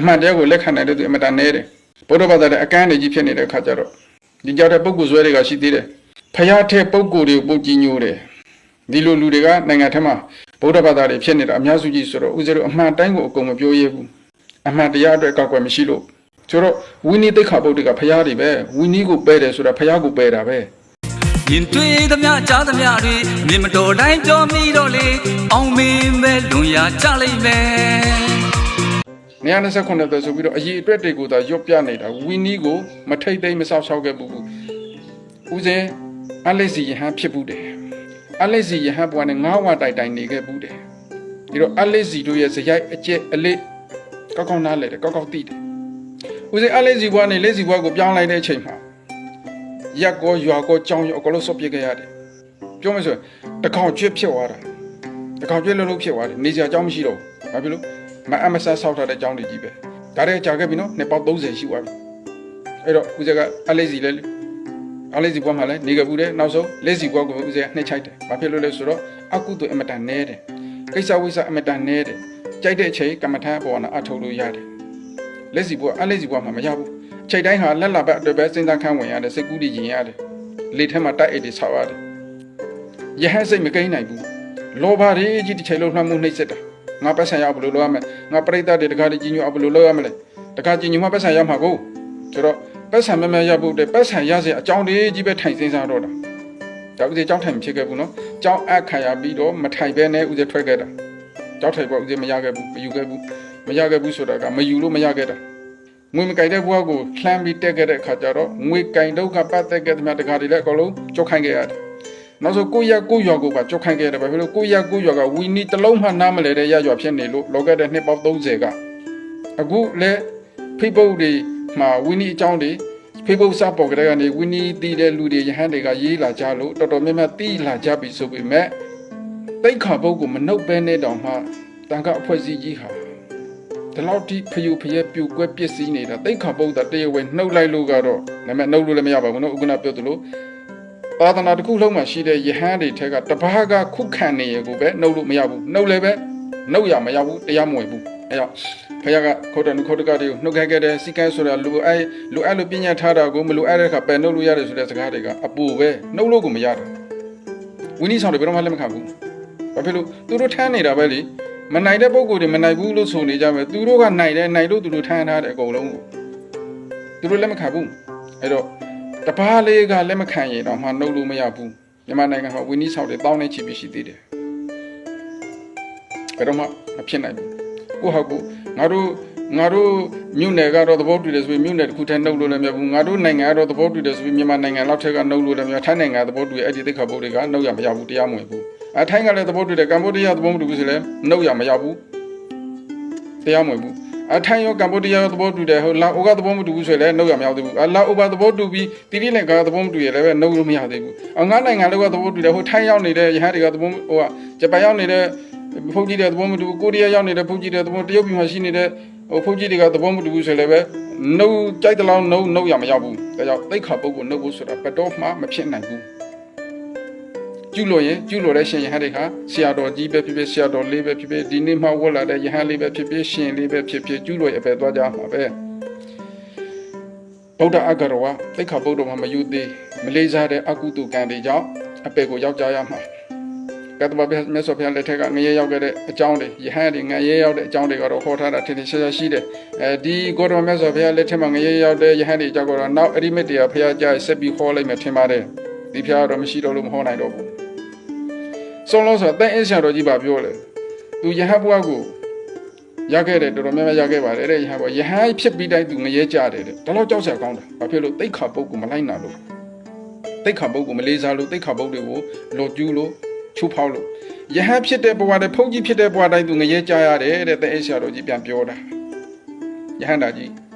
အမှန်တရားကိုလက်ခံနိုင်တဲ့သူအမတန်နဲတယ်ဘုရားဘာသာတဲ့အကန့်အနည်းကြီးဖြစ်နေတဲ့အခါကျတော့ဒီကြောက်တဲ့ပုဂ္ဂိုလ်ဆွဲတွေကရှိသေးတယ်ဖျားတဲ့ပုဂ္ဂိုလ်တွေကိုပုတ်ကြီးညိုတယ်ဒီလိုလူတွေကနိုင်ငံထဲမှာဗုဒ္ဓဘာသာတွေဖြစ်နေတာအများစုကြီးဆိုတော့ဦးဇင်းတို့အမှန်တိုင်းကိုအကုန်မပြောရဘူးအမှန်တရားအတွက်ကောက်ွယ်မရှိလို့ဆိုတော့ဝိနည်းသိက္ခာပုဒ်တွေကဖျားတွေပဲဝိနည်းကိုပယ်တယ်ဆိုတာဖျားကိုပယ်တာပဲရင်တွေ့သမျှကြားသမျှတွေမြင်မတော်တိုင်းကြောမိတော့လေအောင်မင်းပဲလွန်ရကြလိမ့်မယ် 129ပဲဆိုပြီးတော့အရေးအတွက်တွေကိုသာရွတ်ပြနေတာဝီနီးကိုမထိတ်သိမ်းမဆောက်ရှောက်ခဲ့ဘူးဦးစင်အလက်စီယဟန်ဖြစ်ဘူးတယ်အလက်စီယဟန်ဘွားနဲ့ငါးဝတိုက်တိုင်နေခဲ့ဘူးတယ်ဒီတော့အလက်စီတို့ရဲ့ဇယိုက်အကျက်အလေးကောက်ကောက်နားလဲတယ်ကောက်ကောက်တိတယ်ဦးစင်အလက်စီဘွားနဲ့လက်စီဘွားကိုပြောင်းလိုက်တဲ့အချိန်မှာရက်ကောရွာကောကြောင်းရောအကလို့ဆော့ပြစ်ခဲ့ရတယ်ပြောမယ်ဆိုရင်တကောင်ကျွတ်ဖြစ်သွားတာတကောင်ကျွတ်လုံးလုံးဖြစ်သွားတယ်နေစရာအကြောင်းမရှိတော့ဘူးဘာဖြစ်လို့ မအမဆဆောက်ထားတဲ့အကြောင်းတွေကြီးပဲဒါတွေကြာခဲ့ပြီနော်နှစ်ပေါက်30ရှိသွားပြီအဲ့တော့ဦးဇကအလေးစီလဲအလေးစီဘွားမှာလဲနေခဲ့ဘူးတဲ့နောက်ဆုံးလက်စီဘွားကိုဦးဇကနှိမ့်ချိုက်တယ်ဘာဖြစ်လို့လဲဆိုတော့အကုသိုလ်အမတန်နဲတယ်ကိစ္စဝိစ္စအမတန်နဲတယ်ကြိုက်တဲ့အချိန်ကမ္မထမ်းပေါ်နာအထုတ်လို့ရတယ်လက်စီဘွားအလေးစီဘွားမှာမရဘူးအချိန်တိုင်းဟာလက်လာဘက်အတွက်ပဲစဉ်းစားခန်းဝင်ရတယ်စိတ်ကူးတည်ရင်ရတယ်လေထဲမှာတိုက်အိတ်တွေဆောက်ရတယ်ယဟန်စိတ်မကိန်းနိုင်ဘူးလောဘတွေကြီးတစ်ချိန်လုံးနှမ်းမှုနှိမ့်စစ်တာ ငါပတ်ဆံရအောင်ဘယ်လိုလုပ်ရမလဲငါပရိသတ်တွေတကားကြီးညိုအောင်ဘယ်လိုလုပ်ရမလဲတကားကြီးညိုမှပတ်ဆံရမှာကိုဆိုတော့ပတ်ဆံမမရဖို့တဲ့ပတ်ဆံရစေအကြောင်းတွေကြီးပဲထိုင်စင်းစားတော့တာဒါဥစဉ်ကြောင်းထိုင်မဖြစ်ခဲ့ဘူးနော်ကြောင်းအပ်ခံရပြီးတော့မထိုင်ပဲနဲ့ဥစဉ်ထွက်ခဲ့တာကြောင်းထိုင်ပေါ်ဥစဉ်မရခဲ့ဘူးမယူခဲ့ဘူးမရခဲ့ဘူးဆိုတာကမယူလို့မရခဲ့တာငွေမကြိုက်တဲ့ဘွားကိုလှမ်းပြီးတက်ခဲ့တဲ့အခါကျတော့ငွေကင်ဒုက္ခပတ်သက်ခဲ့တဲ့မြတ်တကားတွေလည်းအကုန်လုံးကြောက်ခိုင်းခဲ့ရတယ် နောက်ဆိုကိုရက်ကိုရွာကိုပါကြောက်ခိုင်းခဲ့တယ်ဘာဖြစ်လို့ကိုရက်ကိုရွာကဝီနီတစ်လုံးမှနားမလဲတဲ့ရရွာဖြစ်နေလို့လောကတဲ့နှစ်ပေါင်း30ကအခုလဲဖိပုတ်တွေမှာဝီနီအကြောင်းတွေဖိပုတ်စပေါ်ကြတဲ့ကနေဝီနီတီးတဲ့လူတွေယဟန်တွေကရေးလာကြလို့တော်တော်များများတီးလာကြပြီဆိုပေမဲ့တိတ်ခါပုတ်ကိုမနှုတ်ပဲနဲ့တောင်မှတန်ခအဖွဲ့စည်းကြီးဟာဒီလောက်ထိဖယူဖရဲပြူကွဲပစ္စည်းနေတာတိတ်ခါပုတ်တာတရားဝင်နှုတ်လိုက်လို့ကတော့ဒါပေမဲ့နှုတ်လို့လည်းမရပါဘူးနော်ဥက္ကနာပြောသလို သာသနာတစ်ခုလုံးမှာရှိတဲ့ယဟန်တွေထက်ကတပါးကခုခံနေရကိုပဲနှုတ်လို့မရဘူးနှုတ်လည်းပဲနှုတ်ရမရဘူးတရားမဝင်ဘူးအဲကြောင့်ဖခင်ကခေါ်တယ်ခေါ်တကတွေကိုနှုတ်ခဲ့ခဲ့တဲ့စီကန်းဆိုတာလူအဲလူအဲလိုပြညာထားတာကိုမလူအဲတဲ့ခါပယ်နှုတ်လို့ရတယ်ဆိုတဲ့စကားတွေကအပူပဲနှုတ်လို့ကိုမရတာဝင်းကြီးဆောင်တွေဘယ်တော့မှလက်မခံဘူးဘာဖြစ်လို့သူတို့ထမ်းနေတာပဲလေမနိုင်တဲ့ပုံကိုယ်တွေမနိုင်ဘူးလို့ဆိုနေကြမယ်သူတို့ကနိုင်တယ်နိုင်လို့သူတို့ထမ်းထားတဲ့အကုန်လုံးကိုသူတို့လက်မခံဘူးအဲ့တော့ တပားလေးကလက်မခံရင်တော့မှနှုတ်လို့မရဘူးမြန်မာနိုင်ငံမှာဝင်းကြီးဆောင်တွေတောင်းနေချီပြီးရှိသေးတယ်ဘယ်တော့မှမဖြစ်နိုင်ဘူးကိုဟုတ်ကူငါတို့ငါတို့မြို့နယ်ကတော့သဘောတူတယ်ဆိုပြီးမြို့နယ်တစ်ခုတည်းနှုတ်လို့လည်းမရဘူးငါတို့နိုင်ငံကတော့သဘောတူတယ်ဆိုပြီးမြန်မာနိုင်ငံလောက်ထက်ကနှုတ်လို့လည်းမရထိုင်းနိုင်ငံသဘောတူရဲ့အဲ့ဒီသိက္ခာပုဒ်တွေကနှုတ်ရမရဘူးတရားမဝင်ဘူးအထိုင်းကလည်းသဘောတူတယ်ကမ္ဘောဒီးယားသဘောမတူဘူးဆိုလည်းနှုတ်ရမရဘူးတရားမဝင်ဘူး အထိုင်းရောကမ္ဘောဒီးယားရောသဘောတူတယ်ဟိုလာအိုကသဘောမတူဘူးဆိုရင်လည်းနှုတ်ရမရသေးဘူးအလာအိုပါသဘောတူပြီးတိတိလင်္ကာကသဘောမတူရလည်းပဲနှုတ်လို့မရသေးဘူးအငါနိုင်ငံလောက်ကသဘောတူတယ်ဟိုထိုင်းရောက်နေတဲ့ရဟန်းတွေကသဘောဟိုကဂျပန်ရောက်နေတဲ့ဖုန်ကြီးတွေသဘောမတူဘူးကိုရီးယားရောက်နေတဲ့ဖုန်ကြီးတွေသဘောတရုတ်ပြည်မှာရှိနေတဲ့ဟိုဖုန်ကြီးတွေကသဘောမတူဘူးဆိုလည်းပဲနှုတ်ကြိုက်တလောင်းနှုတ်နှုတ်ရမရဘူးဒါကြောင့်သိက္ခာပုဂ္ဂိုလ်နှုတ်ဖို့ဆိုတာဘယ်တော့မှမဖြစ်နိုင်ဘူး ကျူလို့ရင်ကျူလို့တဲ့ရှင်ယဟန်တွေဟာဆရာတော်ကြီးပဲဖြစ်ဖြစ်ဆရာတော်လေးပဲဖြစ်ဖြစ်ဒီနေ့မှဝတ်လာတဲ့ယဟန်လေးပဲဖြစ်ဖြစ်ရှင်လေးပဲဖြစ်ဖြစ်ကျူလို့ရပဲသွားကြမှာပဲဗုဒ္ဓအဂရဝသိက္ခာပုဒ်တော်မှာမယူသေးမလေးစားတဲ့အကုသိုလ်ကံတွေကြောင့်အပေကိုရောက်ကြရမှာကတ္တဗဘမြတ်စွာဘုရားလက်ထက်ကငရေရောက်ခဲ့တဲ့အကြောင်းတွေယဟန်တွေငရေရောက်တဲ့အကြောင်းတွေကတော့ဟောထားတာထင်ထင်ရှားရှားရှိတယ်အဲဒီကိုတော်မြတ်စွာဘုရားလက်ထက်မှာငရေရောက်တဲ့ယဟန်တွေအကြောင်းကတော့နောက်အရိမက်တရားဘုရားကြားဆက်ပြီးဟောလိုက်မယ်ထင်ပါတယ်ဒီဘုရားတော့မရှိတော့လို့မဟောနိုင်တော့ဘူး ဆုံးလို့ဆိုတာတဲ့အိဆရာတော်ကြီးပါပြောလေသူယဟဘွားကိုရခဲ့တယ်တော်တော်များများရခဲ့ပါတယ်တဲ့ယဟဘွားယဟဖြစ်ပြီးတိုင်းသူငရဲကြတယ်တဲ့ဒါတော့ကြောက်စရာကောင်းတာဘာဖြစ်လို့တိတ်ခါပုတ်ကိုမလိုက်နာလို့တိတ်ခါပုတ်ကိုမလေးစားလို့တိတ်ခါပုတ်တွေကိုလော်ကျူးလို့ချူဖောက်လို့ယဟဖြစ်တဲ့ဘဝတဲ့ဖုတ်ကြီးဖြစ်တဲ့ဘဝတိုင်းသူငရဲကြရတယ်တဲ့တဲ့အိဆရာတော်ကြီးပြန်ပြောတာယဟန္တာကြီး